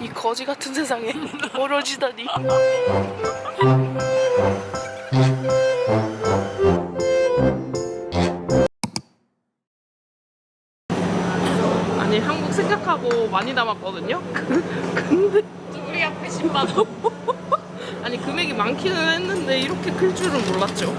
이 거지 같은 세상에 멀어지다니. 아니 한국 생각하고 많이 담았거든요. 근데 우리 앞에 10만 원. 아니 금액이 많기는 했는데 이렇게 클 줄은 몰랐죠.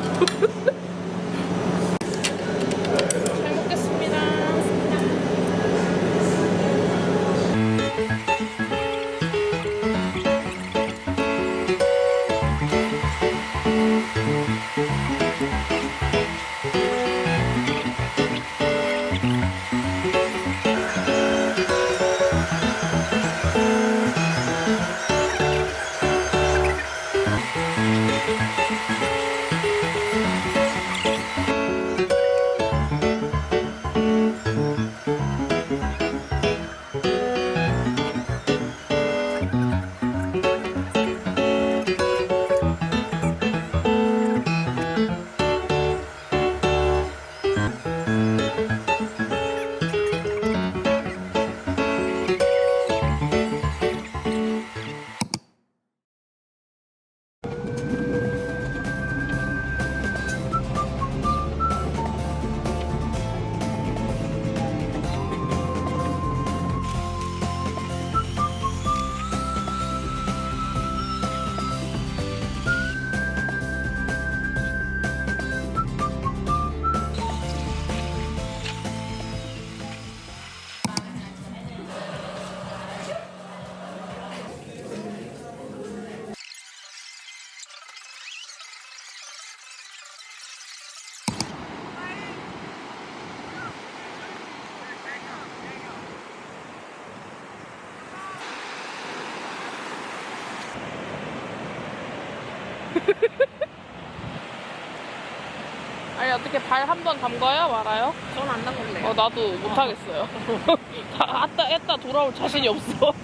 아니 어떻게 발 한 번 담가요 말아요? 전안 담글래요. 어 나도 못하겠어요. 다 아따 했다 돌아올 자신이 없어.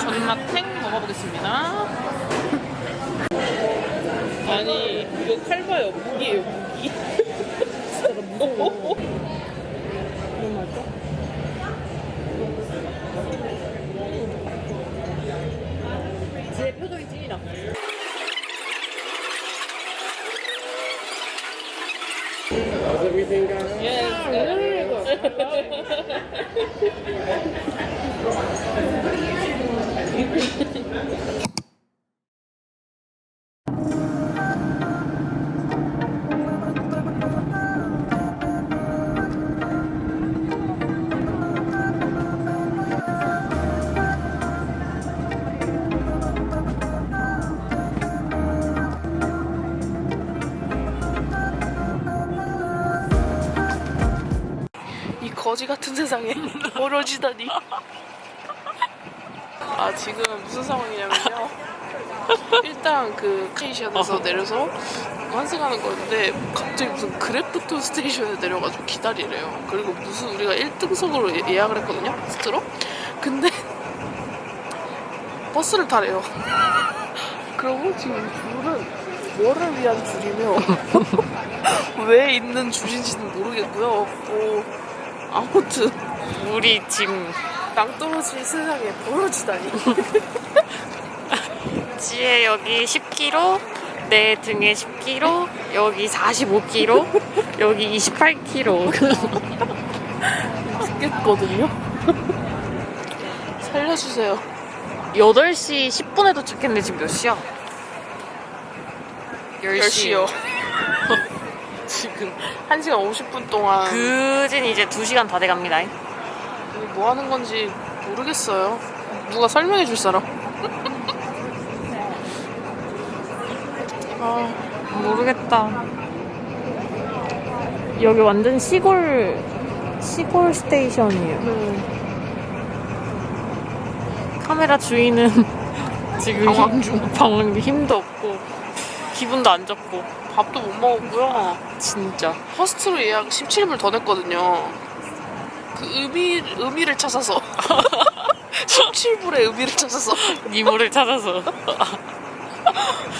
전마탱 먹어보겠습니다. 아니 이거 칼 봐요 무기예요 무기. 진짜 나 무서워. 너무 맛있어? 제 표정이 찐이다. 이 거지 같은 세상에 멀어지다니. 아 지금 무슨 상황이냐면요. 일단 그 스테이션에서 내려서 환승하는 거였는데 갑자기 무슨 그래프톤 스테이션에 내려가지고 기다리래요. 그리고 무슨 우리가 1등석으로 예약을 했거든요. 스트로. 근데 버스를 타래요. 그러고 지금 줄은 뭐를 위한 줄이며 왜 있는 줄인지는 모르겠고요. 뭐 아무튼 우리 지금 낭떠러지 세상에 벌어지다니. 지혜 여기 10kg, 내 등에 10kg, 여기 45kg, 여기 28kg. 죽겠거든요. 살려주세요. 8시 10분에 도착했는데 지금 몇 시야? 10시요. 지금 1시간 50분 동안 그진 이제 2시간 다 돼갑니다. 이게 뭐 하는 건지 모르겠어요. 누가 설명해 줄 사람? 아, 모르겠다. 여기 완전 시골 시골 스테이션이에요. 네. 카메라 주인은 지금 방황 힘- 중. 방황 중 힘도 없고 기분도 안 좋고 밥도 못 먹었고요. 진짜 퍼스트로 예약 17불 더 냈거든요. 그 의미, 의미를 찾아서. 17불의 의미를 찾아서. 니모를 찾아서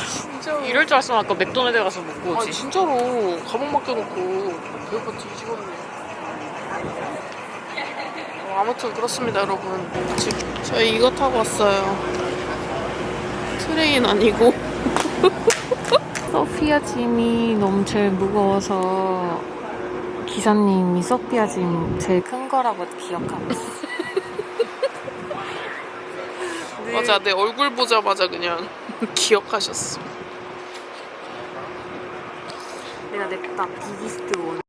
진짜. 이럴 줄 알았으면 아까 맥도날드 가서 먹고 오지. 진짜로 가방 맡겨놓고 배고파 뒤집었네. 어, 아무튼 그렇습니다, 여러분. 지금 저희 이거 타고 왔어요. 트레인 아니고. 소피아 짐이 너무 제일 무거워서 기사님이 소피아 짐 제일 큰 거라고 기억하고 있어. 맞아, 내 얼굴 보자마자 그냥 기억하셨어. 내가 냅다 비기스트 원.